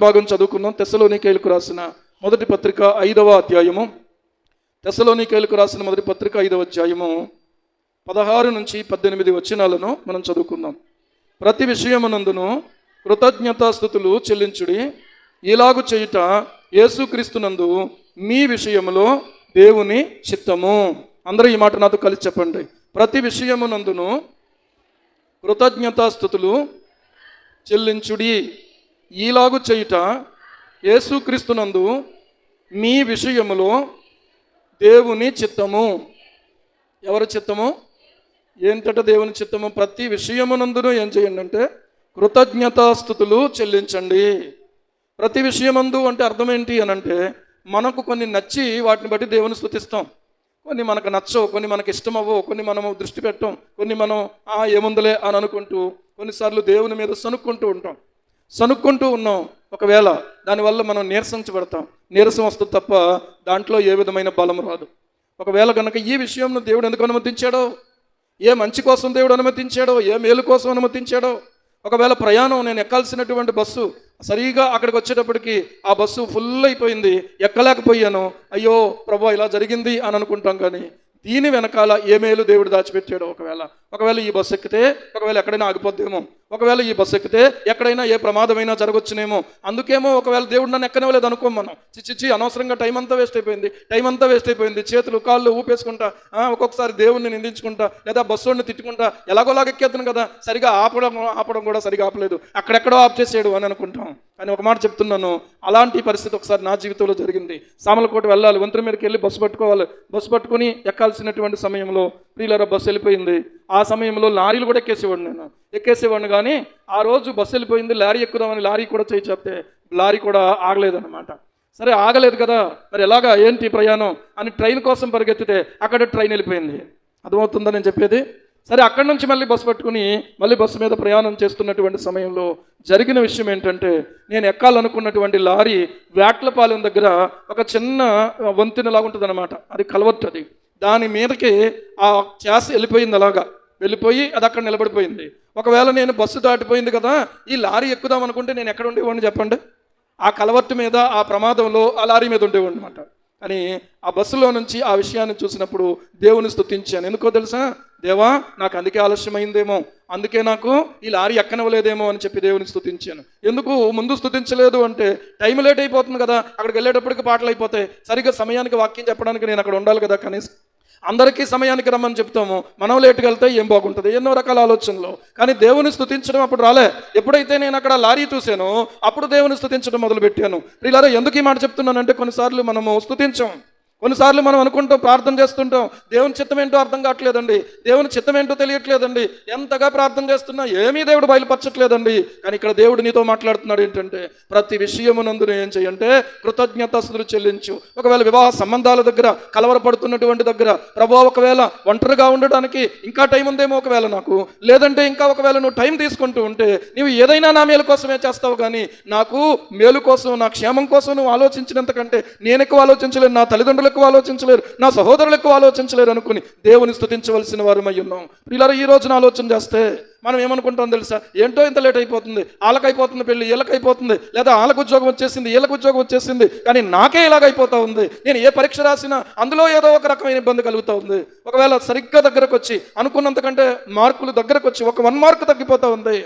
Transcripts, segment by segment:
భాగం చదువుకుందాం. తెసలోనికేలకు రాసిన మొదటి పత్రిక ఐదవ అధ్యాయము. తెసలోనికేలకు రాసిన మొదటి పత్రిక ఐదవ అధ్యాయము పదహారు నుంచి పద్దెనిమిది వచనాలను మనం చదువుకుందాం. ప్రతి విషయమునందును కృతజ్ఞతాస్థుతులు చెల్లించుడి. ఇలాగు చేయుట యేసుక్రీస్తునందు మీ విషయములో దేవుని చిత్తము. అందరూ ఈ మాట నాతో కలిసి చెప్పండి. ప్రతి విషయమునందును కృతజ్ఞతాస్థుతులు చెల్లించుడి. ఈలాగు చేయుట యేసుక్రీస్తునందు మీ విషయములో దేవుని చిత్తము. ఎవరి చిత్తము? ఏంటట దేవుని చిత్తము? ప్రతి విషయమునందును ఏం చేయండి అంటే కృతజ్ఞతాస్థుతులు చెల్లించండి. ప్రతి విషయమందు అంటే అర్థం ఏంటి అని అంటే మనకు కొన్ని నచ్చి వాటిని బట్టి దేవుని స్థుతిస్తాం. కొన్ని మనకు నచ్చవు కొన్ని మనకు ఇష్టం అవ్వవు కొన్ని మనము దృష్టి పెట్టం కొన్ని మనం ఆ ఏముందలే అని అనుకుంటూ కొన్నిసార్లు దేవుని మీద సనుక్కుంటూ ఉంటాం. సనుక్కుంటూ ఉన్నాం ఒకవేళ దానివల్ల మనం నీరసించబడతాం. నీరసం వస్తుంది తప్ప దాంట్లో ఏ విధమైన బలం రాదు. ఒకవేళ కనుక ఈ విషయంను దేవుడు ఎందుకు అనుమతించాడో? ఏ మంచి కోసం దేవుడు అనుమతించాడో? ఏ మేలు కోసం అనుమతించాడో? ఒకవేళ ప్రయాణం నేను ఎక్కాల్సినటువంటి బస్సు సరిగా అక్కడికి వచ్చేటప్పటికి ఆ బస్సు ఫుల్ అయిపోయింది. ఎక్కలేకపోయాను. అయ్యో ప్రభు ఇలా జరిగింది అని అనుకుంటాం కానీ దీని వెనకాల ఏ మేలు దేవుడు దాచిపెట్టాడో ఒకవేళ. ఒకవేళ ఈ బస్సు ఎక్కితే ఒకవేళ ఎక్కడైనా ఆగిపోద్దేమో. ఒకవేళ ఈ బస్సు ఎక్కితే ఎక్కడైనా ఏ ప్రమాదమైనా జరగవచ్చునేమో అందుకేమో ఒకవేళ దేవుడు నన్ను ఎక్కనివ్వలేదు అనుకోం మనం. చిచ్చిచ్చి అనవసరంగా టైం అంతా వేస్ట్ అయిపోయింది. టైం అంతా వేస్ట్ అయిపోయింది. చేతులు కాళ్ళు ఊపేసుకుంటా ఒక్కొక్కసారి దేవుణ్ణి నిందించుకుంటా లేదా బస్సుని తిట్టుకుంటా ఎలాగోలాగ ఎక్కేద్దాను కదా. సరిగా ఆపడం ఆపడం కూడా సరిగా ఆపలేదు. అక్కడెక్కడో ఆప్ అని అనుకుంటాం. అని ఒక మాట చెప్తున్నాను. అలాంటి పరిస్థితి ఒకసారి నా జీవితంలో జరిగింది. సామలకోట వెళ్ళాలి వంతెన మీదకి వెళ్ళి బస్సు పట్టుకోవాలి. బస్సు పట్టుకొని ఎక్కాల్సినటువంటి సమయంలో ప్రియులరా బస్సు వెళ్ళిపోయింది. ఆ సమయంలో లారీలు కూడా ఎక్కేసేవాడు నేను. ఎక్కేసేవాడిని కానీ ఆ రోజు బస్సు వెళ్ళిపోయింది లారీ ఎక్కుదామని లారీ కూడా చేయి చెప్తే లారీ కూడా ఆగలేదన్నమాట. సరే ఆగలేదు కదా మరి ఎలాగా ఏంటి ప్రయాణం అని ట్రైన్ కోసం పరిగెత్తితే అక్కడ ట్రైన్ వెళ్ళిపోయింది. అర్థమవుతుందని నేను చెప్పేది? సరే అక్కడి నుంచి మళ్ళీ బస్సు పట్టుకుని మళ్ళీ బస్సు మీద ప్రయాణం చేస్తున్నటువంటి సమయంలో జరిగిన విషయం ఏంటంటే నేను ఎక్కాలనుకున్నటువంటి లారీ వేట్లపాలెం దగ్గర ఒక చిన్న వంతెనలాగా ఉంటుంది అనమాట అది కలవట్టు అది. దాని మీదకి ఆ చేస వెళ్ళిపోయింది అలాగా. వెళ్ళిపోయి అది అక్కడ నిలబడిపోయింది. ఒకవేళ నేను బస్సు దాటిపోయింది కదా ఈ లారీ ఎక్కుదాం అనుకుంటే నేను ఎక్కడ ఉండేవాడిని చెప్పండి? ఆ కలవట్టు మీద ఆ ప్రమాదంలో ఆ లారీ మీద ఉండేవాడు అనమాట కానీ ఆ బస్సులో నుంచి ఆ విషయాన్ని చూసినప్పుడు దేవుని స్థుతించాను ఎందుకో తెలుసా? దేవా నాకు అందుకే ఆలస్యమైందేమో. అందుకే నాకు ఈ లారీ ఎక్కనవ్వలేదేమో అని చెప్పి దేవుని స్థుతించాను ఎందుకు? ముందు స్థుతించలేదు అంటే టైం లేట్ అయిపోతుంది కదా. అక్కడికి వెళ్ళేటప్పటికి పాటలు అయిపోతాయి. సరిగ్గా సమయానికి వాక్యం చెప్పడానికి నేను అక్కడ ఉండాలి కదా కనీసం. అందరికీ సమయానికి రమ్మని చెప్తాము. మనం లేటుకు వెళ్తే ఏం బాగుంటుంది? ఎన్నో రకాల ఆలోచనలు. కానీ దేవుని స్థుతించడం అప్పుడు రాలే. ఎప్పుడైతే నేను అక్కడ లారీ చూశానో అప్పుడు దేవుని స్థుతించడం మొదలుపెట్టాను. ఇలా ఎందుకు ఈ మాట చెప్తున్నానంటే కొన్నిసార్లు మనము స్తుతించాం. కొన్నిసార్లు మనం అనుకుంటాం ప్రార్థన చేస్తుంటాం దేవుని చిత్తం ఏంటో అర్థం కావట్లేదండి దేవుని చిత్తం ఏంటో తెలియట్లేదండి ఎంతగా ప్రార్థన చేస్తున్నా ఏమీ దేవుడు బయలుపరచట్లేదండి. కానీ ఇక్కడ దేవుడు నీతో మాట్లాడుతున్నాడు ఏంటంటే ప్రతి విషయమునందు ఏం చేయంటే కృతజ్ఞతాస్తులు చెల్లించు. ఒకవేళ వివాహ సంబంధాల దగ్గర కలవరపడుతున్నటువంటి దగ్గర ప్రభు ఒకవేళ ఒంటరిగా ఉండడానికి ఇంకా టైం ఉందేమో ఒకవేళ నాకు లేదంటే ఇంకా ఒకవేళ నువ్వు టైం తీసుకుంటూ ఉంటే నీవు ఏదైనా నా మేలు కోసమే చేస్తావు కానీ నాకు మేలు కోసం నా క్షేమం కోసం నువ్వు ఆలోచించినంత కంటే నేను ఎక్కువ ఆలోచించలేను నా తల్లిదండ్రులు ఎక్కువ ఆలోచించలేరు. నా సహోదరులు ఎక్కువ ఆలోచించలేరు అనుకుని దేవుని స్థుతించవలసిన వారమై ఉన్నాం. ఇలా ఈ రోజున ఆలోచన చేస్తే మనం ఏమనుకుంటాం తెలుసా? ఏంటో ఇంత లేట్ అయిపోతుంది. వాళ్ళకైపోతుంది పెళ్ళి వీళ్ళకైపోతుంది లేదా వాళ్ళకు ఉద్యోగం వచ్చేసింది వీళ్ళకు ఉద్యోగం వచ్చేసింది. కానీ నాకే ఇలాగైపోతా ఉంది. నేను ఏ పరీక్ష రాసినా అందులో ఏదో ఒక రకమైన ఇబ్బంది కలుగుతూ ఉంది. ఒకవేళ సరిగ్గా దగ్గరకు వచ్చి అనుకున్నంతకంటే మార్కులు దగ్గరకు వచ్చి ఒక వన్ మార్క్ తగ్గిపోతా ఉంది.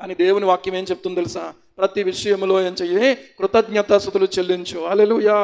కానీ దేవుని వాక్యం ఏం చెప్తుంది తెలుసా? ప్రతి విషయంలో ఏం చెయ్యి కృతజ్ఞతాస్థుతులు చెల్లించు. అలెలుయా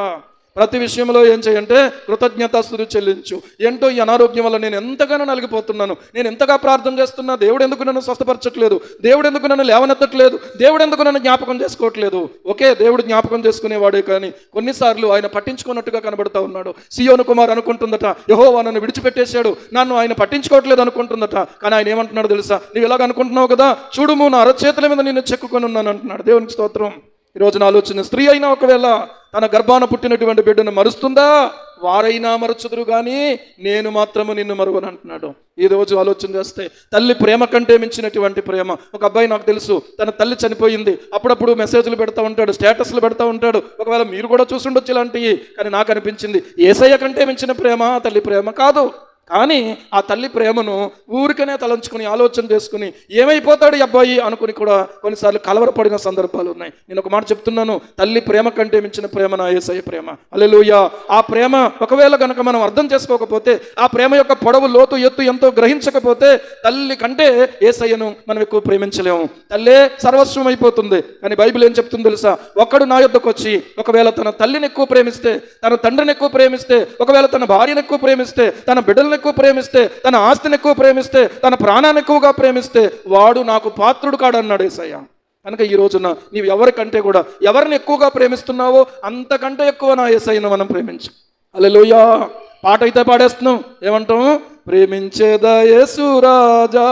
ప్రతి విషయంలో ఏం చేయంటే కృతజ్ఞతాస్తులు చెల్లించు. ఏంటో ఈ అనారోగ్యం వల్ల నేను ఎంతగానో నలిగిపోతున్నాను. నేను ఎంతగా ప్రార్థన చేస్తున్నా దేవుడు ఎందుకు నన్ను స్వస్థపరచట్లేదు? దేవుడు ఎందుకు నన్ను లేవనెత్తట్లేదు? దేవుడు ఎందుకు నన్ను జ్ఞాపకం చేసుకోవట్లేదు? ఓకే దేవుడు జ్ఞాపకం చేసుకునేవాడే కానీ కొన్నిసార్లు ఆయన పట్టించుకున్నట్టుగా కనబడతా ఉన్నాడు. సియోను కుమార్ అనుకుంటుందట యహోవా నన్ను విడిచిపెట్టేశాడు నన్ను ఆయన పట్టించుకోవట్లేదు అనుకుంటుందట. కానీ ఆయన ఏమంటున్నాడు తెలుసా? నువ్వు ఇలాగ అనుకుంటున్నావు కదా? చూడుము నా అరచేతుల మీద నేను చెక్కుకొని ఉన్నాను అంటున్నాడు. దేవునికి స్తోత్రం. ఈ రోజున ఆలోచన స్త్రీ అయినా ఒకవేళ తన గర్భాన పుట్టినటువంటి బిడ్డను మరుస్తుందా? వారైనా మరచుదురు కానీ నేను మాత్రము నిన్ను మరువను అంటున్నాడు. ఈ రోజు ఆలోచన చేస్తే తల్లి ప్రేమ కంటే మించినటువంటి ప్రేమ. ఒక అబ్బాయి నాకు తెలుసు తన తల్లి చనిపోయింది. అప్పుడప్పుడు మెసేజ్లు పెడతా ఉంటాడు స్టేటస్లు పెడతా ఉంటాడు. ఒకవేళ మీరు కూడా చూసుండొచ్చు ఇలాంటివి కానీ నాకు అనిపించింది ఏసయ్య కంటే మించిన ప్రేమ తల్లి ప్రేమ కాదు. కానీ ఆ తల్లి ప్రేమను ఊరికనే తలంచుకుని ఆలోచన చేసుకుని ఏమైపోతాడు ఈ అబ్బాయి అనుకుని కూడా కొన్నిసార్లు కలవరపడిన సందర్భాలు ఉన్నాయి. నేను ఒక మాట చెప్తున్నాను తల్లి ప్రేమ కంటే మించిన ప్రేమ నా ఏసయ్య ప్రేమ. అల్లెలుయ ఆ ప్రేమ ఒకవేళ కనుక మనం అర్థం చేసుకోకపోతే ఆ ప్రేమ యొక్క పొడవు లోతు ఎత్తు ఎంతో గ్రహించకపోతే తల్లి కంటే ఏసయ్యను మనం ఎక్కువ ప్రేమించలేము. తల్లే సర్వస్వం అయిపోతుంది. కానీ బైబిల్ ఏం చెప్తుంది తెలుసా? ఒక్కడు నా యొద్దకు వచ్చి ఒకవేళ తన తల్లిని ఎక్కువ ప్రేమిస్తే తన తండ్రిని ఎక్కువ ప్రేమిస్తే ఒకవేళ తన భార్యను ఎక్కువ ప్రేమిస్తే తన బిడ్డలను ఎక్కువ ప్రేమిస్తే తన ఆస్తిని ఎక్కువ ప్రేమిస్తే తన ప్రాణాన్ని ఎక్కువగా ప్రేమిస్తే వాడు నాకు పాత్రుడు కాడన్నాడు ఏసయ్య. కనుక ఈ రోజున నీవు ఎవరికంటే కూడా ఎవరిని ఎక్కువగా ప్రేమిస్తున్నావో అంతకంటే ఎక్కువ నా ఏసయ్యను మనం ప్రేమించు. అలెలుయా పాట అయితే పాడేస్తున్నాం. ఏమంటాం? ప్రేమించేదా యేసురాజా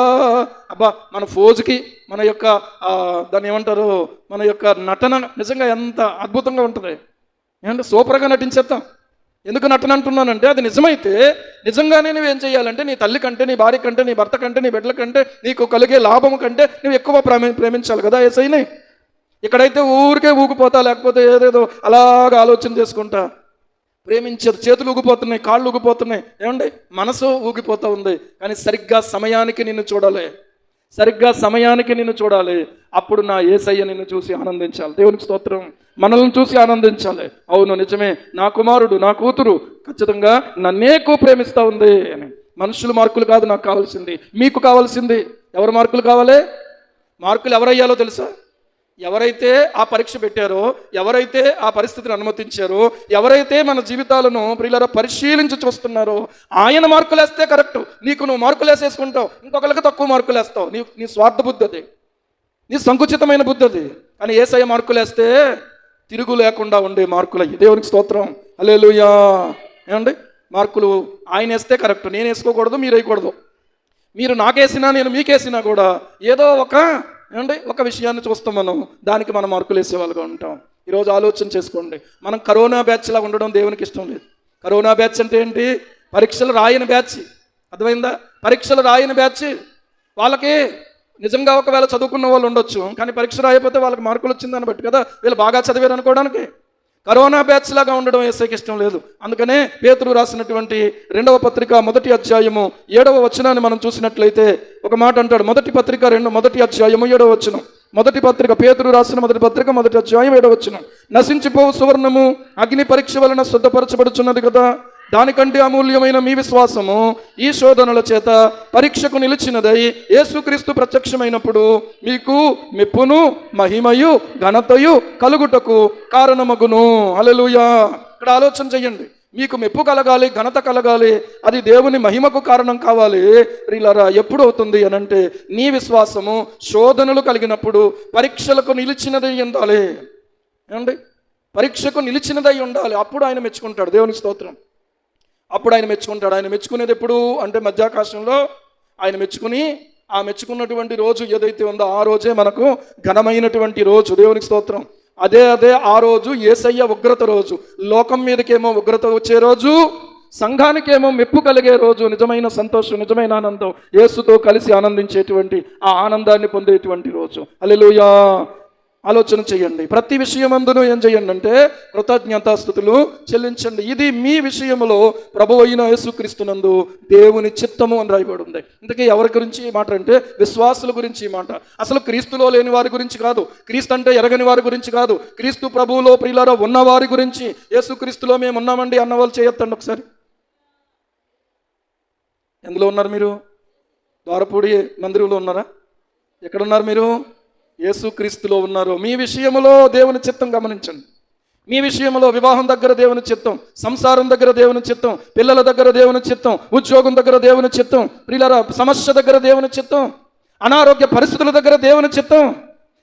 అబ్బా మన ఫోజుకి మన యొక్క దాన్ని ఏమంటారు? మన యొక్క నటన నిజంగా ఎంత అద్భుతంగా ఉంటుంది. ఏమంటే సూపర్గా నటించేద్దాం. ఎందుకు నటన అంటున్నానంటే అది నిజమైతే నిజంగానే నువ్వేం చేయాలంటే నీ తల్లి కంటే నీ భార్య కంటే నీ భర్త కంటే నీ బిడ్డల కంటే నీకు కలిగే లాభం కంటే నువ్వు ఎక్కువ ప్రేమి ప్రేమించాలి కదా ఏసైని? ఇక్కడైతే ఊరికే ఊగిపోతా లేకపోతే ఏదేదో అలాగా ఆలోచన చేసుకుంటా. ప్రేమించారు చేతులు ఊగిపోతున్నాయి కాళ్ళు ఊగిపోతున్నాయి. ఏమండి? మనసు ఊగిపోతూ ఉంది. కానీ సరిగ్గా సమయానికి నిన్ను చూడాలి. సరిగ్గా సమయానికి నిన్ను చూడాలి. అప్పుడు నా ఏసయ్య నిన్ను చూసి ఆనందించాలి. దేవునికి స్తోత్రం. మనల్ని చూసి ఆనందించాలి. అవును నిజమే. నా కుమారుడు నా కూతురు ఖచ్చితంగా నన్నే ఎక్కువ ప్రేమిస్తూ ఉంది అని. మనుషులు మార్కులు కాదు నాకు కావాల్సింది. మీకు కావాల్సింది ఎవరు మార్కులు కావాలి? మార్కులు ఎవరయ్యాలో తెలుసా? ఎవరైతే ఆ పరీక్ష పెట్టారో ఎవరైతే ఆ పరిస్థితిని అనుమతించారో ఎవరైతే మన జీవితాలను ప్రియులరా పరిశీలించి చూస్తున్నారో ఆయన మార్కులు వేస్తే కరెక్ట్. నీకు నువ్వు మార్కులు వేసేసుకుంటావు. ఇంకొకరికి తక్కువ మార్కులు వేస్తావు. నీ నీ స్వార్థ బుద్ధి అది. నీ సంకుచితమైన బుద్ధి అది. కానీ ఏసఐ మార్కులు వేస్తే తిరుగు లేకుండా ఉండే మార్కులు అయ్యి దేవునికి స్తోత్రం. అలేలుయా ఏమండి? మార్కులు ఆయన వేస్తే కరెక్ట్ నేను వేసుకోకూడదు మీరు వేయకూడదు. మీరు నాకేసినా నేను మీకేసినా కూడా ఏదో ఒక ఏమండి? ఒక విషయాన్ని చూస్తాం మనం. దానికి మనం మార్కులు వేసేవాళ్ళుగా ఉంటాం. ఈరోజు ఆలోచన చేసుకోండి. మనం కరోనా బ్యాచ్ లాగా ఉండడం దేవునికి ఇష్టం లేదు. కరోనా బ్యాచ్ అంటే ఏంటి? పరీక్షలు రాయని బ్యాచ్. అర్థమైందా? పరీక్షలు రాయని బ్యాచ్. వాళ్ళకి నిజంగా ఒకవేళ చదువుకున్న వాళ్ళు ఉండొచ్చు కానీ పరీక్ష రాయకపోతే వాళ్ళకి మార్కులు వచ్చిందని బట్టి కదా వీళ్ళు బాగా చదివారు అనుకోవడానికి. కరోనా బ్యాచ్ లాగా ఉండడం ఏసైకి ఇష్టం లేదు. అందుకనే పేతురు రాసినటువంటి రెండవ పత్రిక మొదటి అధ్యాయము ఏడవ వచనాన్ని మనం చూసినట్లయితే ఒక మాట అంటాడు. మొదటి పత్రిక రెండు మొదటి అధ్యాయము ఏడవ వచనం. మొదటి పత్రిక పేతురు రాసిన మొదటి పత్రిక మొదటి అధ్యాయం ఏడవ వచనం. నశించిపోవు సువర్ణము అగ్ని పరీక్ష వలన శుద్ధపరచబడుచున్నది కదా. దానికంటే అమూల్యమైన మీ విశ్వాసము ఈ శోధనల చేత పరీక్షకు నిలిచినదై యేసుక్రీస్తు ప్రత్యక్షమైనప్పుడు మీకు మెప్పును మహిమయు ఘనతయు కలుగుటకు కారణమగును. హల్లెలూయా. ఇక్కడ ఆలోచన చెయ్యండి మీకు మెప్పు కలగాలి ఘనత కలగాలి అది దేవుని మహిమకు కారణం కావాలి. రీలరా ఎప్పుడు అవుతుంది అనంటే నీ విశ్వాసము శోధనలు కలిగినప్పుడు పరీక్షలకు నిలిచినదై ఉండాలి. ఏమండి? పరీక్షకు నిలిచినదై ఉండాలి. అప్పుడు ఆయన మెచ్చుకుంటాడు. దేవుని స్తోత్రం. అప్పుడు ఆయన మెచ్చుకుంటాడు. ఆయన మెచ్చుకునేది ఎప్పుడు? అంటే మధ్యాకాశంలో ఆయన మెచ్చుకుని ఆ మెచ్చుకున్నటువంటి రోజు ఏదైతే ఉందో ఆ రోజే మనకు ఘనమైనటువంటి రోజు. దేవునికి స్తోత్రం. అదే అదే ఆ రోజు ఏసయ్య ఉగ్రత రోజు. లోకం మీదకేమో ఉగ్రత వచ్చే రోజు సంఘానికేమో మెప్పు కలిగే రోజు నిజమైన సంతోషం నిజమైన ఆనందం యేసుతో కలిసి ఆనందించేటువంటి ఆ ఆనందాన్ని పొందేటువంటి రోజు. అలెలుయా ఆలోచన చేయండి. ప్రతి విషయమందును ఏం చేయండి అంటే కృతజ్ఞతాస్థుతులు చెల్లించండి. ఇది మీ విషయంలో ప్రభు అయిన యేసుక్రీస్తునందు దేవుని చిత్తము అని రాయబడి ఉంది. ఇంతకీ ఎవరి గురించి ఈ మాట అంటే విశ్వాసుల గురించి ఈ మాట. అసలు క్రీస్తులో లేని వారి గురించి కాదు. క్రీస్తు అంటే ఎరగని వారి గురించి కాదు. క్రీస్తు ప్రభువులో ప్రియులారో ఉన్న వారి గురించి యేసుక్రీస్తులో మేము ఉన్నామండి అన్న వాళ్ళు చేయొద్దండి ఒకసారి. ఎందులో ఉన్నారు మీరు? ద్వారపూడి మందిరంలో ఉన్నారా? ఎక్కడున్నారు మీరు? యేసుక్రీస్తులో ఉన్నారు మీ విషయములో దేవుని చిత్తం గమనించండి. మీ విషయంలో వివాహం దగ్గర దేవుని చిత్తం సంసారం దగ్గర దేవుని చిత్తం పిల్లల దగ్గర దేవుని చిత్తం ఉద్యోగం దగ్గర దేవుని చిత్తం ప్రియుల సమస్య దగ్గర దేవుని చిత్తం అనారోగ్య పరిస్థితుల దగ్గర దేవుని చిత్తం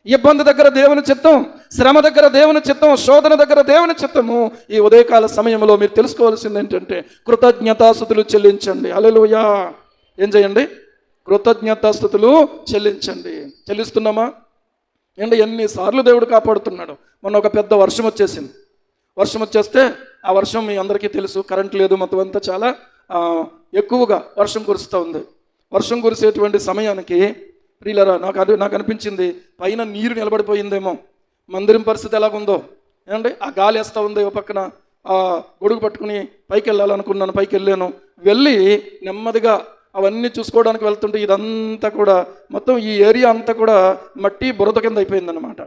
ఇబ్బంది దగ్గర దేవుని చిత్తం శ్రమ దగ్గర దేవుని చిత్తం శోధన దగ్గర దేవుని చిత్తము. ఈ ఉదయకాల సమయంలో మీరు తెలుసుకోవాల్సింది ఏంటంటే కృతజ్ఞతాస్థుతులు చెల్లించండి. అలలుయా ఏం చేయండి? కృతజ్ఞతాస్థుతులు చెల్లించండి. చెల్లిస్తున్నామా? ఏంటి ఎన్నిసార్లు దేవుడు కాపాడుతున్నాడు. మొన్న ఒక పెద్ద వర్షం వచ్చేసింది. వర్షం వచ్చేస్తే ఆ వర్షం మీ అందరికీ తెలుసు కరెంట్ లేదు మొత్తం అంతా చాలా ఎక్కువగా వర్షం కురుస్తూ ఉంది. వర్షం కురిసేటువంటి సమయానికి ప్రియులరా నాకు అది నాకు అనిపించింది పైన నీరు నిలబడిపోయిందేమో. మందిరం పరిస్థితి ఎలాగుందో? ఏమండి? ఆ గాలి వేస్తూ ఉంది ఓ పక్కన. గొడుగు పట్టుకుని పైకి వెళ్ళాలనుకున్నాను పైకి వెళ్ళాను వెళ్ళి నెమ్మదిగా అవన్నీ చూసుకోవడానికి వెళ్తుంటే ఇదంతా కూడా మొత్తం ఈ ఏరియా అంతా కూడా మట్టి బురద కింద అయిపోయిందనమాట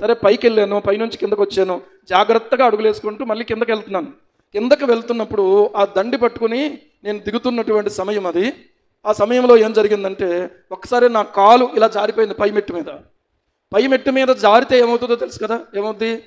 సరే పైకి వెళ్ళాను పైనుంచి కిందకు వచ్చాను. జాగ్రత్తగా అడుగులు వేసుకుంటూ మళ్ళీ కిందకి వెళ్తున్నాను. కిందకి వెళ్తున్నప్పుడు ఆ దండి పట్టుకుని నేను దిగుతున్నటువంటి సమయం అది. ఆ సమయంలో ఏం జరిగిందంటే ఒకసారి నా కాలు ఇలా జారిపోయింది పై మెట్టు మీద. పై మెట్టు మీద జారితే ఏమవుతుందో తెలుసు కదా? ఏమవుద్ది?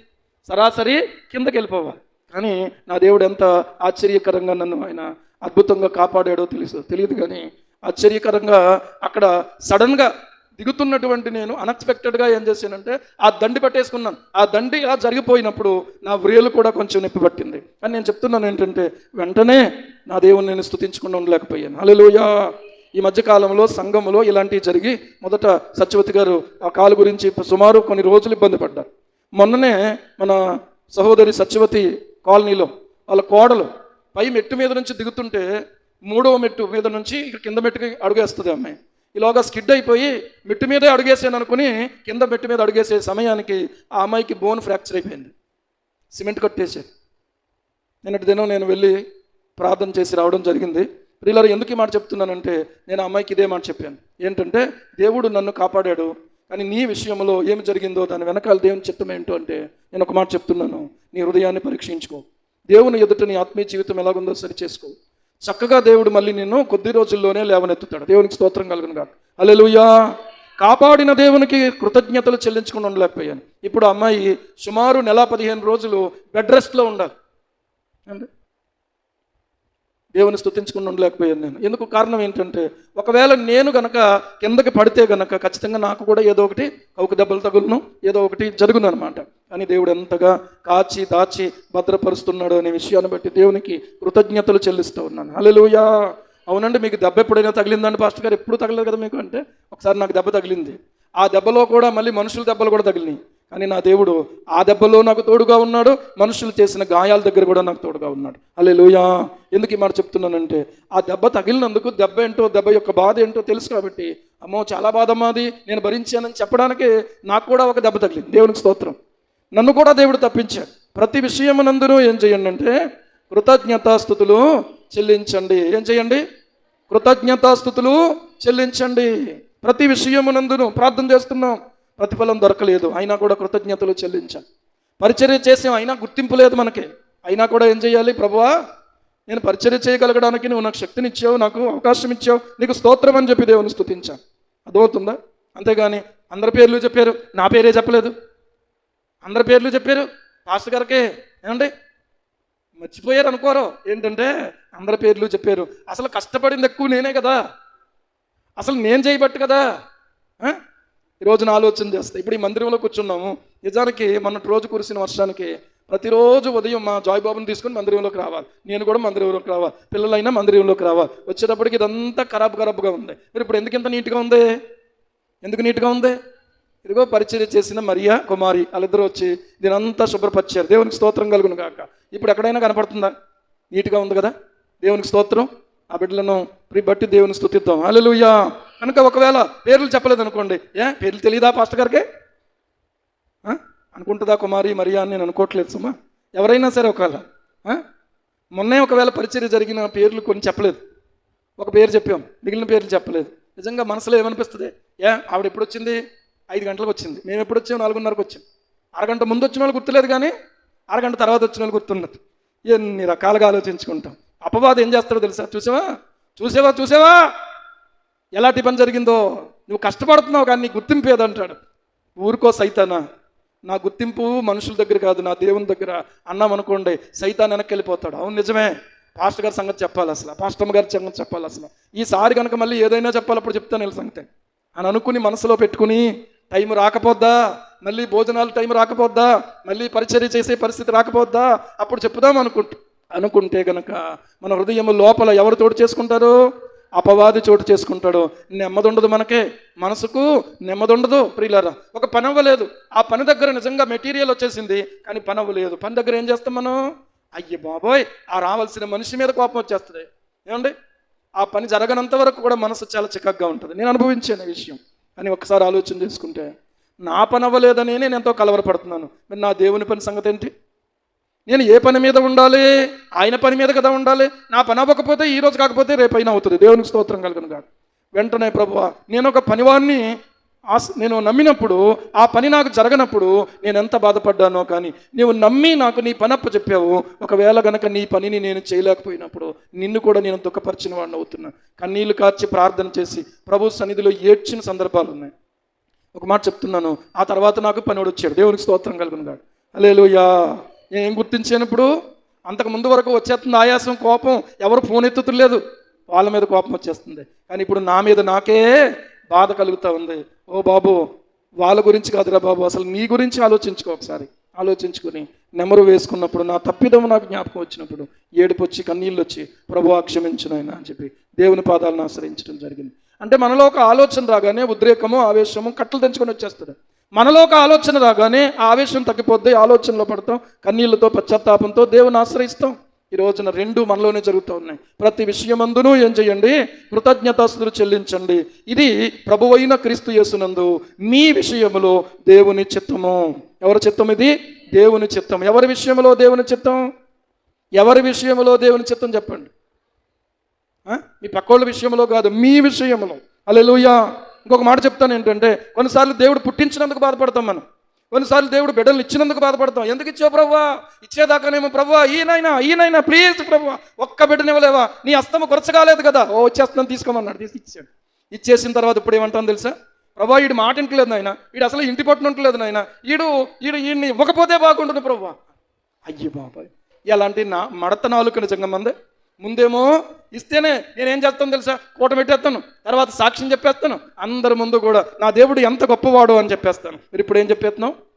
సరాసరి కిందకి వెళ్ళిపోవాలి. కానీ నా దేవుడు ఎంత ఆశ్చర్యకరంగా నన్ను ఆయన అద్భుతంగా కాపాడాడో తెలుసు తెలియదు కానీ ఆశ్చర్యకరంగా అక్కడ సడన్గా దిగుతున్నటువంటి నేను అన్ఎక్స్పెక్టెడ్గా ఏం చేశానంటే ఆ దండి పట్టేసుకున్నాను. ఆ దండి ఆ జరిగిపోయినప్పుడు నా వ్రేలు కూడా కొంచెం నొప్పి పట్టింది. అని నేను చెప్తున్నాను ఏంటంటే వెంటనే నా దేవుని నేను స్థుతించకుండా ఉండలేకపోయాను. అలెలుయా ఈ మధ్యకాలంలో సంఘములో ఇలాంటివి జరిగి మొదట సత్యవతి గారు ఆ కాలు గురించి సుమారు కొన్ని రోజులు ఇబ్బంది పడ్డారు. మొన్ననే మన సహోదరి సత్యవతి కాలనీలో వాళ్ళ కోడలు పై మెట్టు మీద నుంచి దిగుతుంటే మూడవ మెట్టు మీద నుంచి కింద మెట్టుకి అడుగేస్తుంది అమ్మాయి. ఇలాగా స్కిడ్ అయిపోయి మెట్టు మీదే అడుగేసాను అనుకుని కింద మెట్టు మీద అడుగేసే సమయానికి ఆ అమ్మాయికి బోన్ ఫ్రాక్చర్ అయిపోయింది. సిమెంట్ కట్టేసారు నిన్నటి దినం నేను వెళ్ళి ప్రార్థన చేసి రావడం జరిగింది. ప్రియులారు ఎందుకు ఈ మాట చెప్తున్నానంటే నేను అమ్మాయికి ఇదే మాట చెప్పాను. ఏంటంటే దేవుడు నన్ను కాపాడాడు కానీ నీ విషయంలో ఏమి జరిగిందో దాని వెనకాల దేవుని చిత్తం ఏంటో అంటే నేను ఒక మాట చెప్తున్నాను. నీ హృదయాన్ని పరీక్షించుకో. దేవుని ఎదుట నీ ఆత్మీయ జీవితం ఎలాగుందో సరి చేసుకో. చక్కగా దేవుడు మళ్ళీ నిన్ను కొద్ది రోజుల్లోనే లేవనెత్తుతాడు. దేవునికి స్తోత్రం కలుగును కాదు అలెలుయా కాపాడిన దేవునికి కృతజ్ఞతలు చెల్లించుకుని ఉండలేకపోయాను. ఇప్పుడు అమ్మాయి సుమారు నెల పదిహేను రోజులు బెడ్ రెస్ట్లో ఉండాలి. దేవుని స్థుతించుకుని ఉండలేకపోయాను నేను. ఎందుకు? కారణం ఏంటంటే ఒకవేళ నేను గనక కిందకి పడితే గనక ఖచ్చితంగా నాకు కూడా ఏదో ఒకటి కౌకు దెబ్బలు తగులును ఏదో ఒకటి జరుగును అనమాట. కానీ దేవుడు ఎంతగా కాచి దాచి భద్రపరుస్తున్నాడు అనే విషయాన్ని బట్టి దేవునికి కృతజ్ఞతలు చెల్లిస్తూ ఉన్నాను. హల్లెలూయా! అవునండి మీకు దెబ్బ ఎప్పుడైనా తగిలిందండి? పాస్టర్ గారు ఎప్పుడు తగలేదు కదా మీకు అంటే? ఒకసారి నాకు దెబ్బ తగిలింది. ఆ దెబ్బలో కూడా మళ్ళీ మనుషుల దెబ్బలు కూడా తగిలినాయి. కానీ నా దేవుడు ఆ దెబ్బలో నాకు తోడుగా ఉన్నాడు. మనుషులు చేసిన గాయాల దగ్గర కూడా నాకు తోడుగా ఉన్నాడు. అలే లోయా ఎందుకు మాట చెప్తున్నానంటే ఆ దెబ్బ తగిలినందుకు దెబ్బ ఏంటో దెబ్బ యొక్క బాధ ఏంటో తెలుసు కాబట్టి అమ్మో చాలా బాధ మాది నేను భరించానని చెప్పడానికి నాకు కూడా ఒక దెబ్బ తగిలింది. దేవునికి స్తోత్రం. నన్ను కూడా దేవుడు తప్పించాడు. ప్రతి విషయమునందును ఏం చేయండి అంటే కృతజ్ఞతాస్థుతులు చెల్లించండి. ఏం చేయండి? కృతజ్ఞతాస్థుతులు చెల్లించండి. ప్రతి విషయమునందును ప్రార్థన చేస్తున్నాం. ప్రతిఫలం దొరకలేదు. అయినా కూడా కృతజ్ఞతలు చెల్లించాలి. పరిచర్య చేసాం. అయినా గుర్తింపు లేదు మనకి. అయినా కూడా ఏం చేయాలి? ప్రభువా నేను పరిచర్య చేయగలగడానికి నువ్వు నాకు శక్తిని ఇచ్చావు నాకు అవకాశం ఇచ్చావు నీకు స్తోత్రం అని చెప్పి దేవుని స్థుతించాను. అర్థమవుతుందా? అంతేగాని అందరి పేర్లు చెప్పారు. నా పేరే చెప్పలేదు. అందరి పేర్లు చెప్పారు. పాస్టర్ గారికే ఏమండి? మర్చిపోయారు అనుకోరు. ఏంటంటే అందరి పేర్లు చెప్పారు. అసలు కష్టపడింది ఎక్కువ నేనే కదా. అసలు నేను చేయబట్టు కదా. ఈరోజు ఈ ఆలోచన చేస్తా. ఇప్పుడు ఈ మందిరంలో కూర్చున్నాము. నిజానికి మొన్నటి రోజు కురిసిన వర్షానికి ప్రతిరోజు ఉదయం మా జాయిబాబుని తీసుకుని మందిరంలోకి రావాలి. నేను కూడా మందిరంలోకి రావాలి. పిల్లలైనా మందిరంలోకి రావాలి. వచ్చేటప్పటికి ఇదంతా ఖరాబ్ ఖరాబ్గా ఉంది. మరి ఇప్పుడు ఎందుకు ఇంత నీట్గా ఉంది? ఎందుకు నీట్గా ఉంది? ఇదిగో పరిచర్య చేసిన మరియా కుమారి వాళ్ళిద్దరూ వచ్చి దీనంతా శుభ్రపరిచారు. దేవునికి స్తోత్రం కలుగును కాక ఇప్పుడు ఎక్కడైనా కనపడుతుందా? నీట్గా ఉంది కదా? దేవునికి స్తోత్రం. ఆ బిడ్డలను ప్రి బట్టి దేవుని స్థుతిద్దాం. అల్లెలుయ్యా కనుక ఒకవేళ పేర్లు చెప్పలేదు అనుకోండి ఏ? పేర్లు తెలియదా పాస్టర్ గారికి? అనుకుంటుందా కుమారి మరియా అని నేను అనుకోవట్లేదు సుమా. ఎవరైనా సరే ఒకవేళ మొన్నే ఒకవేళ పరిచర్య జరిగిన పేర్లు కొన్ని చెప్పలేదు. ఒక పేరు చెప్పాం. మిగిలిన పేర్లు చెప్పలేదు. నిజంగా మనసులో ఏమనిపిస్తుంది? ఏ? ఆవిడ ఎప్పుడు వచ్చింది ఐదు గంటలకు వచ్చింది. మేము ఎప్పుడు వచ్చాము నాలుగున్నరకు వచ్చాం అరగంట ముందు వచ్చిన వాళ్ళు గుర్తులేదు కానీ అరగంట తర్వాత వచ్చిన వాళ్ళు గుర్తున్నది. ఎన్ని రకాలుగా ఆలోచించుకుంటాం. అపవాదం ఏం చేస్తాడో తెలుసా? చూసావా? చూసావా? చూసావా? ఎలాంటి పని జరిగిందో? నువ్వు కష్టపడుతున్నావు కానీ నీ గుర్తింపు ఏదంటాడు? ఊరుకో సైతానా. నా గుర్తింపు మనుషుల దగ్గర కాదు నా దేవుని దగ్గర. అన్నాం అనుకోండి సైతాన్ వెనక్కి వెళ్ళిపోతాడు. అవును నిజమే. పాస్టర్ గారి సంగతి చెప్పాలి అసలు. పాస్టమ్ గారి సంగతి చెప్పాలి అసలు. ఈసారి కనుక మళ్ళీ ఏదైనా చెప్పాలి అప్పుడు చెప్తాను వెళ్ళి సంగతి. అని అనుకుని మనసులో పెట్టుకుని టైం రాకపోద్దా? మళ్ళీ భోజనాలు టైం రాకపోద్దా? మళ్ళీ పరిచర్య చేసే పరిస్థితి రాకపోద్దా? అప్పుడు చెప్పుదాం అనుకుంటు అనుకుంటే గనక మన హృదయం లోపల ఎవరు చోటు చేసుకుంటారు? అపవాది చోటు చేసుకుంటాడు. నెమ్మది ఉండదు మనకే. మనసుకు నెమ్మది ఉండదు ప్రియులారా. ఒక పని అవ్వలేదు ఆ పని దగ్గర నిజంగా మెటీరియల్ వచ్చేసింది. కానీ పని అవ్వలేదు పని దగ్గర ఏం చేస్తాం మనం? అయ్యి బాబోయ్! ఆ రావాల్సిన మనిషి మీద కోపం వచ్చేస్తుంది. ఏమండి? ఆ పని జరగనంత వరకు కూడా మనసు చాలా చిక్కగా ఉంటుంది. నేను అనుభవించాను ఈ విషయం. అని ఒకసారి ఆలోచన చేసుకుంటే నా పని అవ్వలేదని నేను ఎంతో కలవరపడుతున్నాను. మరి నా దేవుని పని సంగతి ఏంటి? నేను ఏ పని మీద ఉండాలి? ఆయన పని మీద కదా ఉండాలి? నా పని అవ్వకపోతే ఈరోజు కాకపోతే రేపైనా అవుతుంది. దేవునికి స్తోత్రం కలుగును కాదు వెంటనే ప్రభువ నేను ఒక పనివాడిని ఆశ నేను నమ్మినప్పుడు ఆ పని నాకు జరగనప్పుడు నేను ఎంత బాధపడ్డానో కానీ నీవు నమ్మి నాకు నీ పని అప్ప చెప్పావు. ఒకవేళ గనక నీ పనిని నేను చేయలేకపోయినప్పుడు నిన్ను కూడా నేను దుఃఖపరిచిన వాడిని అవుతున్నా. కన్నీళ్ళు కార్చి ప్రార్థన చేసి ప్రభు సన్నిధిలో ఏడ్చిన సందర్భాలు ఉన్నాయి. ఒక మాట చెప్తున్నాను. ఆ తర్వాత నాకు పనివాడు వచ్చాడు. దేవునికి స్తోత్రం కలుగును అలేలుయా నేను ఏం గుర్తించానప్పుడు అంతకు ముందు వరకు వచ్చేస్తుంది ఆయాసం కోపం. ఎవరు ఫోన్ ఎత్తుతులేదు. వాళ్ళ మీద కోపం వచ్చేస్తుంది. కానీ ఇప్పుడు నా మీద నాకే బాధ కలుగుతూ ఉంది. ఓ బాబు వాళ్ళ గురించి కాదురా బాబు అసలు నీ గురించి ఆలోచించుకో ఒకసారి. ఆలోచించుకుని నెమరు వేసుకున్నప్పుడు నా తప్పిదము నాకు జ్ఞాపకం వచ్చినప్పుడు ఏడుపు వచ్చి కన్నీళ్ళు వచ్చి ప్రభు క్షమించునైనా అని చెప్పి దేవుని పాదాలను ఆశ్రయించడం జరిగింది. అంటే మనలో ఒక ఆలోచన రాగానే ఉద్రేకము ఆవేశము కట్టలు తెంచుకొని వచ్చేస్తుంది. మనలో ఒక ఆలోచన రాగానే ఆవేశం తగ్గిపోద్ది ఆలోచనలో పడతాం కన్నీళ్ళతో పశ్చాత్తాపంతో దేవుని ఆశ్రయిస్తాం. ఈ రోజున రెండు మనలోనే జరుగుతూ ఉన్నాయి. ప్రతి విషయమందునూ ఏం చేయండి? కృతజ్ఞతాస్తులు చెల్లించండి. ఇది ప్రభువైన క్రీస్తు యేసునందు మీ విషయములో దేవుని చిత్తము. ఎవరి చిత్తం ఇది? దేవుని చిత్తం. ఎవరి విషయంలో దేవుని చిత్తం? ఎవరి విషయంలో దేవుని చిత్తం చెప్పండి. మీ పక్కోళ్ళ విషయంలో కాదు మీ విషయంలో అలెలుయా ఇంకొక మాట చెప్తాను ఏంటంటే కొన్నిసార్లు దేవుడు పుట్టించినందుకు బాధపడతాం మనం. కొన్నిసార్లు దేవుడు బిడ్డలు ఇచ్చినందుకు బాధపడతాం. ఎందుకు ఇచ్చావు ప్రవ్వా? ఇచ్చేదాకానేమో ప్రవ్వా ఈయనైనా ఈయనైనా ప్లీజ్ ప్రవ్వా ఒక్క బిడ్డనివ్వలేవా నీ అస్తము కొరచగాలేదు కదా? ఓ వచ్చేస్తున్నాను తీసుకోమన్నాడు తీసి ఇచ్చాడు. ఇచ్చేసిన తర్వాత ఇప్పుడు ఏమంటాను తెలుసా? ప్రభా వీడు మాట ఇంటలేదు నాయన. వీడు అసలు ఇంటి పట్టున ఉంటలేదు నాయన. వీడు వీడు వీడిని ఇవ్వకపోతే బాగుంటుంది ప్రభా అయ్యి బాబాయ్. ఇలాంటి నా మడత నాలుక నిజంగా మందే ముందేమో ఇస్తేనే నేనేం చేస్తాను తెలుసా? కూట పెట్టేస్తాను. తర్వాత సాక్ష్యం చెప్పేస్తాను. అందరి ముందు కూడా నా దేవుడు ఎంత గొప్పవాడు అని చెప్పేస్తాను. మీరు ఇప్పుడు ఏం చెప్పేస్తున్నావు?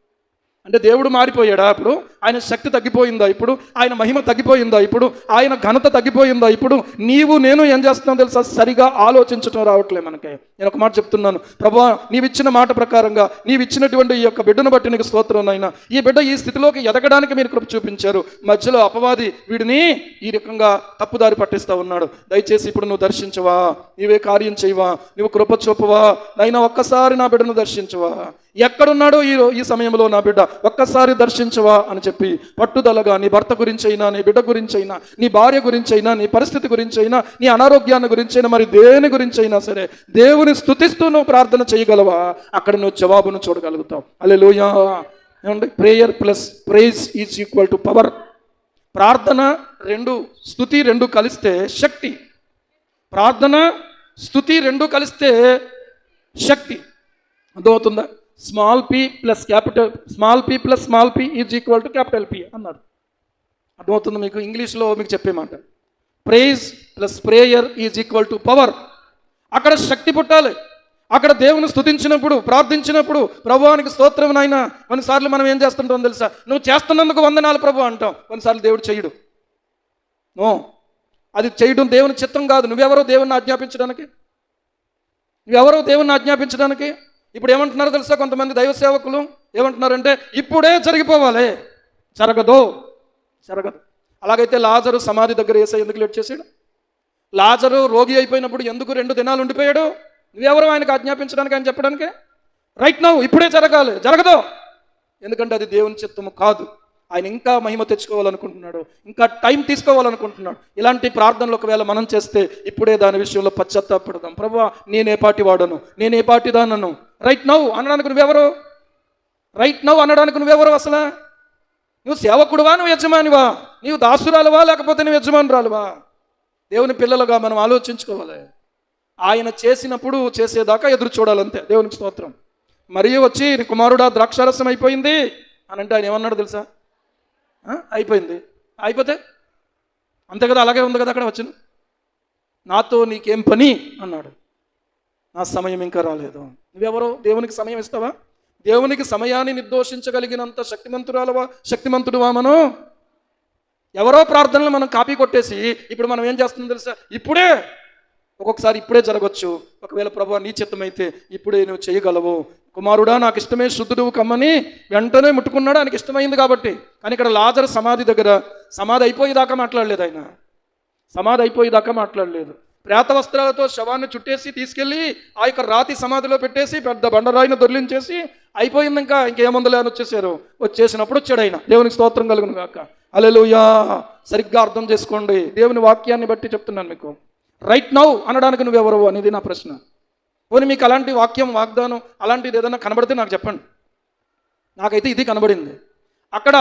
అంటే దేవుడు మారిపోయాడా ఇప్పుడు? ఆయన శక్తి తగ్గిపోయిందా ఇప్పుడు? ఆయన మహిమ తగ్గిపోయిందా ఇప్పుడు? ఆయన ఘనత తగ్గిపోయిందా ఇప్పుడు? నీవు నేను ఏం చేస్తున్నావు తెలుసా? సరిగా ఆలోచించడం రావట్లే మనకి. నేను ఒక మాట చెప్తున్నాను. ప్రభా నీవిచ్చిన మాట ప్రకారంగా నీవిచ్చినటువంటి ఈ యొక్క బిడ్డను బట్టి నీకు స్తోత్రం అయినా ఈ బిడ్డ ఈ స్థితిలోకి ఎదగడానికి మీరు కృప చూపించారు. మధ్యలో అపవాది వీడిని ఈ రకంగా తప్పుదారి పట్టిస్తా ఉన్నాడు. దయచేసి ఇప్పుడు నువ్వు దర్శించవా? నీవే కార్యం చేయవా? నువ్వు కృప చూపవా? నైనా ఒక్కసారి నా బిడ్డను దర్శించవా? ఎక్కడున్నాడో ఈ ఈ సమయంలో నా బిడ్డ ఒక్కసారి దర్శించవా అని చెప్పి పట్టుదలగా నీ భర్త గురించి అయినా నీ బిడ్డ గురించి అయినా నీ భార్య గురించి అయినా నీ పరిస్థితి గురించి అయినా నీ అనారోగ్యాన్ని గురించి అయినా మరి దేని గురించి అయినా సరే దేవుని స్థుతిస్తూ నువ్వు ప్రార్థన చేయగలవా? అక్కడ నువ్వు జవాబును చూడగలుగుతావు. అలే ఏమండి? Prayer plus praise is equal to power. ప్రార్థన రెండు స్థుతి రెండు కలిస్తే శక్తి. ప్రార్థన స్థుతి రెండు కలిస్తే శక్తి. అర్థమవుతుందా? Small P plus capital small P plus small P is equal to capital P అన్నారు అర్థమవుతుంది మీకు? ఇంగ్లీష్లో మీకు చెప్పే మాట. Praise plus prayer is equal to power. అక్కడ శక్తి పుట్టాలి. అక్కడ దేవుని స్థుతించినప్పుడు ప్రార్థించినప్పుడు ప్రభువానికి స్తోత్రం నాయన. కొన్నిసార్లు మనం ఏం చేస్తుంటాం తెలుసా? నువ్వు చేస్తున్నందుకు వందనాలు ప్రభు అంటాం. కొన్నిసార్లు దేవుడు చేయడు నో. అది చేయడం దేవుని చిత్తం కాదు. నువ్వెవరో దేవుని ఆజ్ఞాపించడానికి? నువ్వెవరో దేవుని ఆజ్ఞాపించడానికి? ఇప్పుడు ఏమంటున్నారో తెలుసా కొంతమంది దైవ సేవకులు? ఏమంటున్నారంటే ఇప్పుడే జరిగిపోవాలి. జరగదు. జరగదు. అలాగైతే లాజరు సమాధి దగ్గర వేసే ఎందుకు లేట్ చేశాడు? లాజరు రోగి అయిపోయినప్పుడు ఎందుకు రెండు దినాలు ఉండిపోయాడు? నువ్వెవరు ఆయనకు ఆజ్ఞాపించడానికి ఆయన చెప్పడానికి? రైట్ నౌ ఇప్పుడే జరగాలి. జరగదు. ఎందుకంటే అది దేవుని చిత్తము కాదు. ఆయన ఇంకా మహిమ తెచ్చుకోవాలనుకుంటున్నాడు. ఇంకా టైం తీసుకోవాలనుకుంటున్నాడు. ఇలాంటి ప్రార్థనలు ఒకవేళ మనం చేస్తే ఇప్పుడే దాని విషయంలో పశ్చాత్తాపడదాం ప్రభా నేనే పాటి వాడను నేనే పాటి దానను రైట్ నవ్వు అనడానికి నువ్వెవరు? రైట్ నవ్వు అనడానికి నువ్వెవరు అసలు? నువ్వు సేవకుడువా నువ్వు యజమానివా? నీవు దాసురాలువా లేకపోతే నువ్వు యజమానురాలువా? దేవుని పిల్లలుగా మనం ఆలోచించుకోవాలి. ఆయన చేసినప్పుడు చేసేదాకా ఎదురు చూడాలంతే. దేవునికి స్తోత్రం. మరియు వచ్చి నీ కుమారుడా ద్రాక్షారసం అయిపోయింది అని అంటే ఆయన ఏమన్నాడు తెలుసా? అయిపోయింది. అయిపోతే? అంతే కదా అలాగే ఉంది కదా అక్కడ వచ్చిన నాతో నీకేం పని? అన్నాడు. నా సమయం ఇంకా రాలేదు. నువ్వెవరో? దేవునికి సమయం ఇస్తావా? దేవునికి సమయాన్ని నిర్దోషించగలిగినంత శక్తిమంతురాలవా? శక్తిమంతుడువా మనం? ఎవరో ప్రార్థనలు మనం కాపీ కొట్టేసి ఇప్పుడు మనం ఏం చేస్తుందో తెలుసా? ఇప్పుడే! ఒక్కొక్కసారి ఇప్పుడే జరగవచ్చు ఒకవేళ ప్రభు నీ చిత్తమైతే ఇప్పుడే నువ్వు చేయగలవు. కుమారుడా నాకు ఇష్టమే శుద్ధుడు కమ్మని వెంటనే ముట్టుకున్నాడు ఆయనకి ఇష్టమైంది కాబట్టి. కానీ ఇక్కడ లాజర్ సమాధి దగ్గర సమాధి అయిపోయేదాకా మాట్లాడలేదు ఆయన. సమాధి అయిపోయేదాకా మాట్లాడలేదు. ప్రేత వస్త్రాలతో శవాన్ని చుట్టేసి తీసుకెళ్ళి ఆ యొక్క రాతి సమాధిలో పెట్టేసి పెద్ద బండరాయిని దొర్లించేసి అయిపోయింది ఇంకా ఇంకేముందలే అని వచ్చేసారు. వచ్చేసినప్పుడు వచ్చాడు ఆయన. దేవునికి స్తోత్రం కలుగును కాక అలెలుయా సరిగ్గా అర్థం చేసుకోండి. దేవుని వాక్యాన్ని బట్టి చెప్తున్నాను మీకు. రైట్ నౌ అనడానికి నువ్వెవరు అనేది నా ప్రశ్న. పోనీ మీకు అలాంటి వాక్యం వాగ్దానం అలాంటిది ఏదైనా కనబడితే నాకు చెప్పండి. నాకైతే ఇది కనబడింది. అక్కడ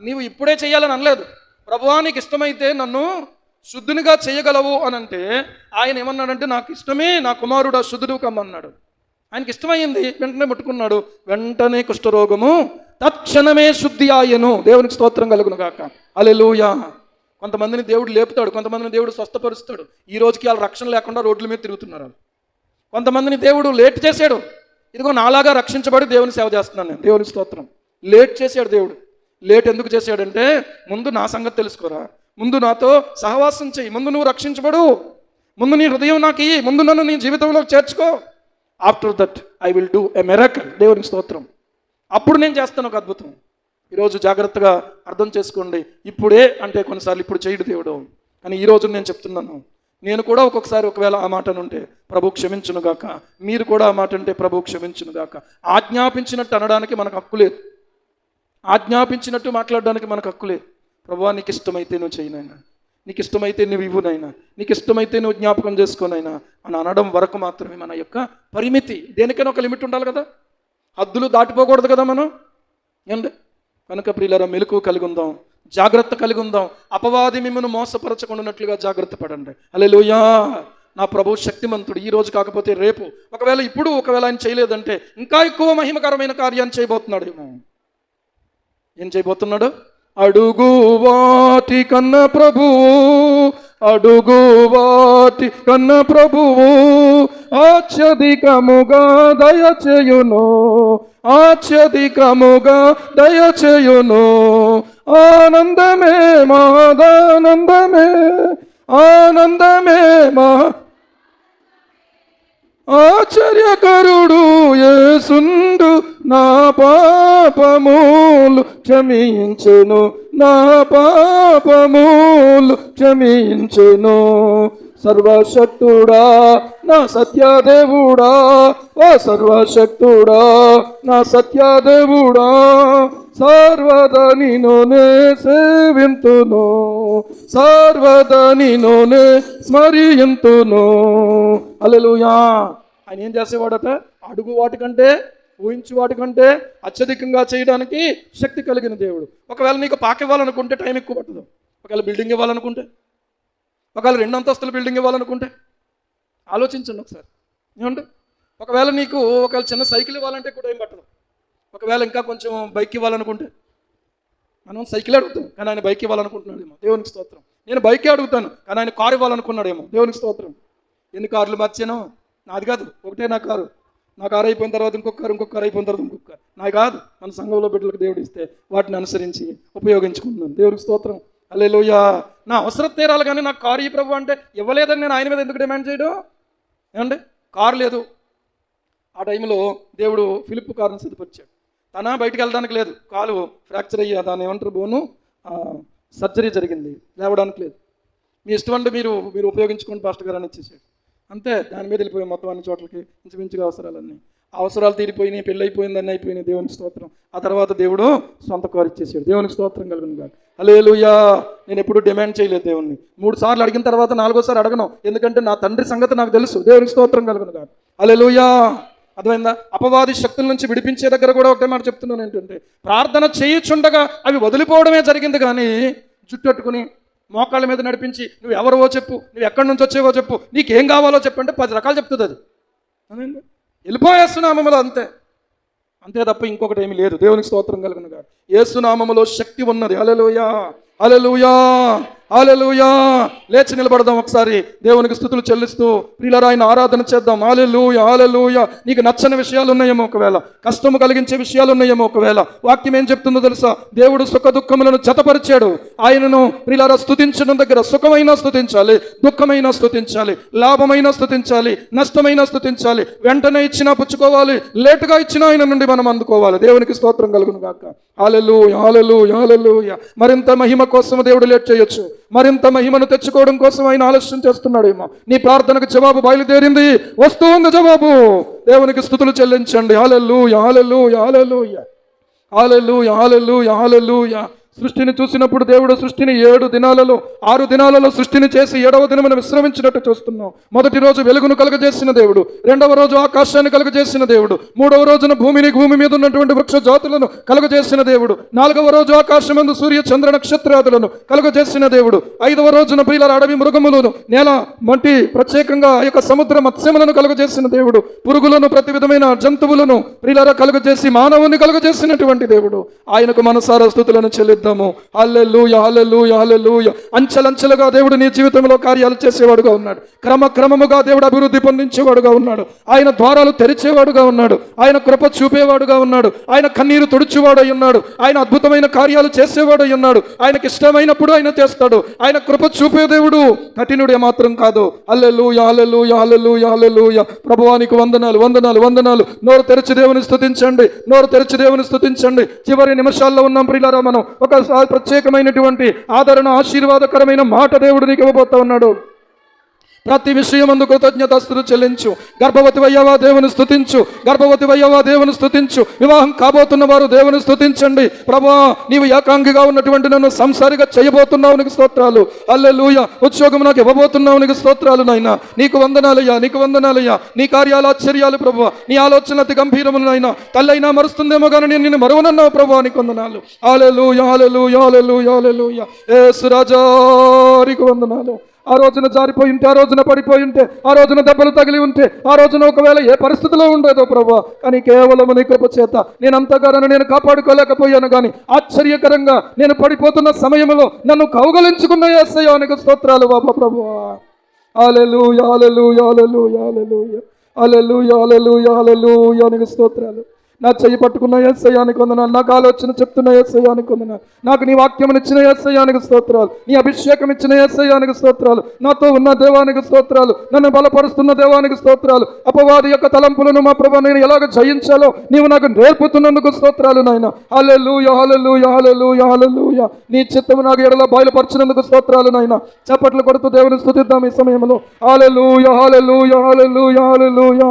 నీవు ఇప్పుడే చేయాలని అనలేదు. ప్రభువా నీకు ఇష్టమైతే నన్ను శుద్ధునిగా చేయగలవు అని అంటే ఆయన ఏమన్నాడంటే నాకు ఇష్టమే నా కుమారుడు ఆ శుద్ధుడు కమ్మన్నాడు ఆయనకి ఇష్టమైంది వెంటనే ముట్టుకున్నాడు. వెంటనే కుష్ఠరోగము తక్షణమే శుద్ధి ఆయను దేవునికి స్తోత్రం కలుగును కాక అలెలుయా కొంతమందిని దేవుడు లేపుతాడు కొంతమందిని దేవుడు స్వస్థపరుస్తాడు. ఈ రోజుకి వాళ్ళ రక్షణ లేకుండా రోడ్ల మీద తిరుగుతున్నారు కొంతమందిని దేవుడు లేట్ చేశాడు. ఇదిగో నాలాగా రక్షించబడి దేవుని సేవ చేస్తున్నాను నేను. దేవుని స్తోత్రం. లేట్ చేశాడు దేవుడు. లేట్ ఎందుకు చేశాడంటే ముందు నా సంగతి తెలుసుకోరా. ముందు నాతో సహవాసం చేయి. ముందు నువ్వు రక్షించబడు. ముందు నీ హృదయం నాకు ఇయ్యి. ముందు నన్ను నీ జీవితంలో చేర్చుకో. After that I will do a miracle దేవునికి స్తోత్రం. అప్పుడు నేను చేస్తాను ఒక అద్భుతం. ఈరోజు జాగ్రత్తగా అర్థం చేసుకోండి. ఇప్పుడే అంటే కొన్నిసార్లు ఇప్పుడు చేయడు దేవుడు. కానీ ఈరోజు నేను చెప్తున్నాను. నేను కూడా ఒక్కొక్కసారి ఒకవేళ ఆ మాట ఉంటే ప్రభు క్షమించునుగాక మీరు కూడా ఆ మాట అంటే ప్రభు క్షమించునుగాక ఆజ్ఞాపించినట్టు అనడానికి మనకు హక్కు లేదు. ఆజ్ఞాపించినట్టు మాట్లాడడానికి మనకు హక్కు లేదు. ప్రభా నీకు ఇష్టమైతే నువ్వు చేయనైనా నీకు ఇష్టమైతే నువ్వు ఇవ్వునైనా నీకు ఇష్టమైతే నువ్వు జ్ఞాపకం చేసుకోనైనా అని అనడం వరకు మాత్రమే మన యొక్క పరిమితి. దేనికైనా ఒక లిమిట్ ఉండాలి కదా? హద్దులు దాటిపోకూడదు కదా మనం? ఏండి కనుక ప్రియులరా మెలకు కలిగి ఉందాం. జాగ్రత్త కలిగి ఉందాం. అపవాది మిమ్మల్ని మోసపరచకుండానట్లుగా జాగ్రత్త పడండి. అలెలుయా నా ప్రభు శక్తిమంతుడు. ఈ రోజు కాకపోతే రేపు. ఒకవేళ ఇప్పుడు ఒకవేళ ఆయన చేయలేదంటే ఇంకా ఎక్కువ మహిమకరమైన కార్యాన్ని చేయబోతున్నాడు ఏమో ఏం చేయబోతున్నాడు? అడుగు వాటి కన్న ప్రభువు అడుగు వాటి కన్న ప్రభువు ఆచ్యధికముగా దయచేయును ఆచ్యధికముగా దయచేయును. ఆనందమే మాదానందమే ఆనందమే మా ఆశ్చర్యకరుడు ఏసుండు నా పాపములు క్షమించును నా పాపములు క్షమించును. సర్వశక్తుడా నా సత్యదేవుడా ఓ సర్వశక్తుడా నా సత్యదేవుడా సర్వదా నిన్నునే సేవింతును సర్వదా నిన్నునే స్మరింతును. అలెలుయా ఆయన ఏం చేసేవాడట? అడుగు వాటికంటే ఊహించు వాటికంటే అత్యధికంగా చేయడానికి శక్తి కలిగిన దేవుడు. ఒకవేళ నీకు పాక ఇవ్వాలనుకుంటే టైం ఎక్కువ పట్టదు. ఒకవేళ బిల్డింగ్ ఇవ్వాలనుకుంటే ఒకవేళ రెండు అంతస్తుల బిల్డింగ్ ఇవ్వాలనుకుంటే ఆలోచించండి ఒకసారి. ఏమండి? ఒకవేళ నీకు ఒకవేళ చిన్న సైకిల్ ఇవ్వాలంటే కూడా ఏం పట్టదు. ఒకవేళ ఇంకా కొంచెం బైక్ ఇవ్వాలనుకుంటే. మనం సైకిల్ అడుగుతాం కానీ ఆయన బైక్ ఇవ్వాలనుకుంటున్నాడేమో. దేవునికి స్తోత్రం. నేను బైకే అడుగుతాను కానీ ఆయన కారు ఇవ్వాలనుకున్నాడేమో. దేవునికి స్తోత్రం. ఎన్ని కార్లు మార్చాను? నాది కాదు ఒకటే నా కారు. నా కారు అయిపోయిన తర్వాత ఇంకొక కారు ఇంకొక కారు అయిపోయిన తర్వాత ఇంకొక కారు. నాది కాదు మన సంఘంలో బిడ్డలకు దేవుడు ఇస్తే వాటిని అనుసరించి ఉపయోగించుకుంటున్నాను. దేవునికి స్తోత్రం. అలే నా అవసరం తీరాలి కానీ నాకు కారు ఈ ప్రభు అంటే ఇవ్వలేదని నేను ఆయన మీద ఎందుకు డిమాండ్ చేయడం? ఏమండి? కారు లేదు. ఆ టైంలో దేవుడు ఫిలిప్ కారుని సిద్ధపరిచాడు. తన బయటకు వెళ్ళడానికి లేదు. కాలు ఫ్రాక్చర్ అయ్యి దాని ఏమంటారు బోను? సర్జరీ జరిగింది. లేవడానికి లేదు. మీ ఇష్టం అంటే మీరు మీరు ఉపయోగించుకోండి పాస్టర్ గారు అని ఇచ్చేసాడు. అంతే దాని మీద వెళ్ళిపోయి మొత్తం అన్ని చోట్లకి ఇంచుమించుగా అవసరాలన్నీ. అవసరాలు తీరిపోయినాయి పెళ్ళి అయిపోయింది అయిపోయినాయి దేవునికి స్తోత్రం. ఆ తర్వాత దేవుడు సొంత కారు ఇచ్చేసాడు. దేవునికి స్తోత్రం కలుగును కాదు అలేలుయా నేను ఎప్పుడు డిమాండ్ చేయలేదు దేవుణ్ణి. మూడు సార్లు అడిగిన తర్వాత నాలుగోసారి అడగను. ఎందుకంటే నా తండ్రి సంగతి నాకు తెలుసు. దేవునికి స్తోత్రం కలుగును కాదు అలేలుయా అర్థమైందా? అపవాది శక్తుల నుంచి విడిపించే దగ్గర కూడా ఒకటే మాట చెప్తున్నాను ఏంటంటే ప్రార్థన చేయుచుండగా అవి వదిలిపోవడమే జరిగింది కానీ జుట్టట్టుకుని మోకాళ్ళ మీద నడిపించి నువ్వు ఎవరివో చెప్పు నువ్వు ఎక్కడి నుంచి వచ్చేవో చెప్పు నీకేం కావాలో చెప్పంటే పది రకాలు చెప్తుంది అది. అదేంటి వెళ్ళిపోయేస్తున్నామములు అంతే. అంతే తప్ప ఇంకొకటి ఏమీ లేదు. దేవునికి స్తోత్రం కలుగును గారు ఏసునామములో శక్తి ఉన్నది. అలలుయా అలలుయా ఆలెలుయా లేచి నిలబడదాం ఒకసారి. దేవునికి స్థుతులు చెల్లిస్తూ ప్రియులరా ఆయన ఆరాధన చేద్దాం. ఆలెలుయ ఆలెలుయ నీకు నచ్చని విషయాలు ఉన్నాయేమో ఒకవేళ. కష్టము కలిగించే విషయాలు ఉన్నాయేమో ఒకవేళ. వాక్యం ఏం చెప్తుందో తెలుసా? దేవుడు సుఖ దుఃఖములను జతపరిచాడు. ఆయనను ప్రియులరా స్థుతించడం దగ్గర సుఖమైన స్థుతించాలి దుఃఖమైన స్థుతించాలి లాభమైన స్థుతించాలి నష్టమైన స్థుతించాలి వెంటనే ఇచ్చినా పుచ్చుకోవాలి లేటుగా ఇచ్చినా ఆయన నుండి మనం అందుకోవాలి. దేవునికి స్తోత్రం కలుగును గాక. ఆలెలు ఆలెలు ఆలెలు మరింత మహిమ కోసం దేవుడు లేట్ చేయొచ్చు. మరింత మహిమను తెచ్చుకోవడం కోసం ఆయన ఆలస్యం చేస్తున్నాడేమో. నీ ప్రార్థనకు జవాబు బయలుదేరింది. వస్తుంది జవాబు. దేవునికి స్థుతులు చెల్లించండి. యాలెల్లు యాలెల్లు యాలెల్లు యాలెల్లు యాలల్లు యాలెల్లు సృష్టిని చూసినప్పుడు దేవుడు సృష్టిని ఏడు దినాలలో ఆరు దినాలలో సృష్టిని చేసి ఏడవ దినమున విశ్రమించినట్టు చూస్తున్నాం. మొదటి రోజు వెలుగును కలుగజేసిన దేవుడు రెండవ రోజు ఆకాశాన్ని కలుగజేసిన దేవుడు మూడవ రోజున భూమిని భూమి మీద ఉన్నటువంటి వృక్ష జాతులను కలుగజేసిన దేవుడు నాలుగవ రోజు ఆకాశమందు సూర్య చంద్ర నక్షత్రాదులను కలుగజేసిన దేవుడు ఐదవ రోజున ప్రియుల అడవి మృగములను నేల మట్టి ప్రత్యేకంగా ఆ యొక్క సముద్ర మత్స్యములను కలుగజేసిన దేవుడు పురుగులను ప్రతి విధమైన జంతువులను ప్రియుల కలుగజేసి మానవుని కలుగజేసినటువంటి దేవుడు. ఆయనకు మనసార స్థుతులను చెల్లిద్దాము హల్లెలూయ హల్లెలూయ హల్లెలూయ. అంచెలంచెలుగా దేవుడు నీ జీవితంలో కార్యాలు చేసేవాడుగా ఉన్నాడు. క్రమక్రమముగా దేవుడు అభివృద్ధి పొందించేవాడుగా ఉన్నాడు. ఆయన ద్వారాలు తెరిచేవాడుగా ఉన్నాడు. ఆయన కృప చూపేవాడుగా ఉన్నాడు. ఆయన కన్నీరు తుడుచువాడై ఉన్నాడు. ఆయన అద్భుతమైన కార్యాలు చేసేవాడై ఉన్నాడు. ఆయనకి ఇష్టమైనప్పుడు ఆయన చేస్తాడు. ఆయన కృప చూపే దేవుడు కఠినుడే మాత్రం కాదు. అల్లెలు యాలెలు యాలెలు యాలెలుయ ప్రభువానికి వందనాలు వందనాలు వందనాలు. నోరు తెరిచి దేవుని స్థుతించండి నోరు తెరిచి దేవుని స్థుతించండి చివరి నిమిషాల్లో ఉన్నాం ప్రియులారా మనం. ఒక ప్రత్యేకమైనటువంటి ఆదరణ ఆశీర్వాదకరమైన మాట దేవుడు నీకు ఇవ్వబోతా ఉన్నాడు. ప్రతి విషయమందు కృతజ్ఞతస్తులు చెల్లించు. గర్భవతి అయ్యవా దేవుని స్థుతించు గర్భవతి అయ్యవా దేవుని స్థుతించు వివాహం కాబోతున్న వారు దేవుని స్థుతించండి ప్రభా నీవు ఏకాంగిగా ఉన్నటువంటి నన్ను సంసారిగా చేయబోతున్నావు నీకు స్తోత్రాలు. అల్లెలూయ ఉద్యోగం నాకు ఇవ్వబోతున్నావు నీకు స్తోత్రాలు నాయనా. నీకు వందనాలయ్యా నీకు వందనాలయ్యా. నీ కార్యాలు ఆశ్చర్యాలు ప్రభు. నీ ఆలోచన అతి గంభీరములు నాయనా. తల్లైనా మరుస్తుందేమో కానీ నేను నిన్ను మరువనన్నావు ప్రభు నీకు వందనాలు. ఆలెలు యాలెలు యాలెలు యాలెలు ఏ సురాజారికి వందనాలు. ఆ రోజున జారిపోయి ఉంటే ఆ రోజున పడిపోయి ఉంటే ఆ రోజున దెబ్బలు తగిలి ఉంటే ఆ రోజున ఒకవేళ ఏ పరిస్థితిలో ఉండేదో ప్రభా కానీ కేవలం నీ కృప చేత నేను అంతగానో నేను కాపాడుకోలేకపోయాను కానీ ఆశ్చర్యకరంగా నేను పడిపోతున్న సమయంలో నన్ను కౌగలించుకున్న ఏసయానికి స్తోత్రాలు బాబా ప్రభు. అలెలు యాలెలు యాలెలు యాలెలు అలెలు యాలెలు యాలెలు యానికి స్తోత్రాలు. నా చెయ్యి పట్టుకున్న ఏసయానికి వందనాలు నాకు ఆలోచన చెప్తున్న ఏసయానికి వందనాలు. నాకు నీ వాక్యం ఇచ్చిన ఏసయానికి స్తోత్రాలు నీ అభిషేకం ఇచ్చిన ఏసయానికి స్తోత్రాలు నాతో ఉన్న దేవానికి స్తోత్రాలు నన్ను బలపరుస్తున్న దేవానికి స్తోత్రాలు. అపవాది యొక్క తలంపులను మా ప్రభా నేను ఎలాగ జయించాలో నీవు నాకు నేర్పుతున్నందుకు స్తోత్రాలు నాయన. హాలెలు యహలెలు యహలెలు యా నీ చిత్తము నాకు ఎడలో బయలుపరిచినందుకు స్తోత్రాలు నాయన. చప్పట్లు కొడుతూ దేవుని స్థుతిద్దాం ఈ సమయంలో. హాలెలు యాలెలు యాలెలు యా